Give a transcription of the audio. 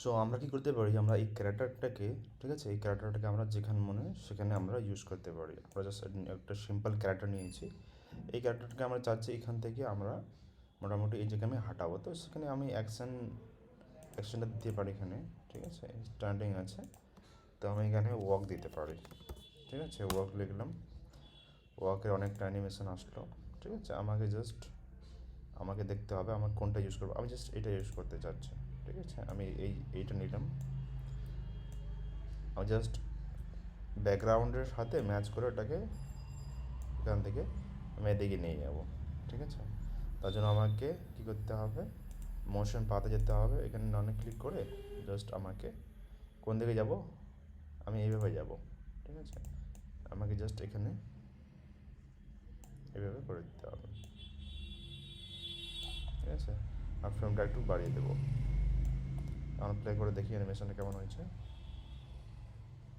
So আমরা কি করতে পারি? আমরা এই ক্যারেক্টারটাকে ঠিক আছে? এই ক্যারেক্টারটাকে আমরা যেখানে মনে সেখানে আমরা ইউজ করতে পারি। আমরা জাস্ট একটা সিম্পল ক্যারেক্টার নিয়েছি। এই ক্যারেক্টারটাকে আমরা চাচ্ছি এখান থেকে আমরা মোটামুটি এই জায়গায় আমি হাঁটাবো। তো সেখানে আমি অ্যাকশন অ্যাকশনটা দিতে পারি এখানে, ঠিক আছে? স্ট্যান্ডিং আছে। তো আমি এখানে ওয়াক দিতে পারি। ঠিক আছে? ওয়াক লিখলাম। ওয়াকের অনেকটা অ্যানিমেশন আসলো। ঠিক আছে? আমাকে জাস্ট আমাকে দেখতে হবে, আমার কোনটা ইউজ করব। আমি জাস্ট এটা ইউজ করতে চাচ্ছি। ঠিক আছে? আমি এই, এইটা নিলাম। আমি জাস্ট ব্যাকগ্রাউন্ডের সাথে ম্যাচ করে ওটাকে এখান থেকে আমি এদিকে নিয়ে যাব, ঠিক আছে? তার জন্য আমাকে কী করতে হবে? মোশন পাতে যেতে হবে। এখানে ননে ক্লিক করে জাস্ট আমাকে কোন দিকে যাব? আমি এইভাবে যাব, ঠিক আছে? আমাকে জাস্ট এখানে এইভাবে করে দিতে হবে, ঠিক আছে? আর ফ্রেমটা একটু বাড়িয়ে দেবো। আমরা প্লে করে দেখি অ্যানিমেশনটা কেমন হয়েছে।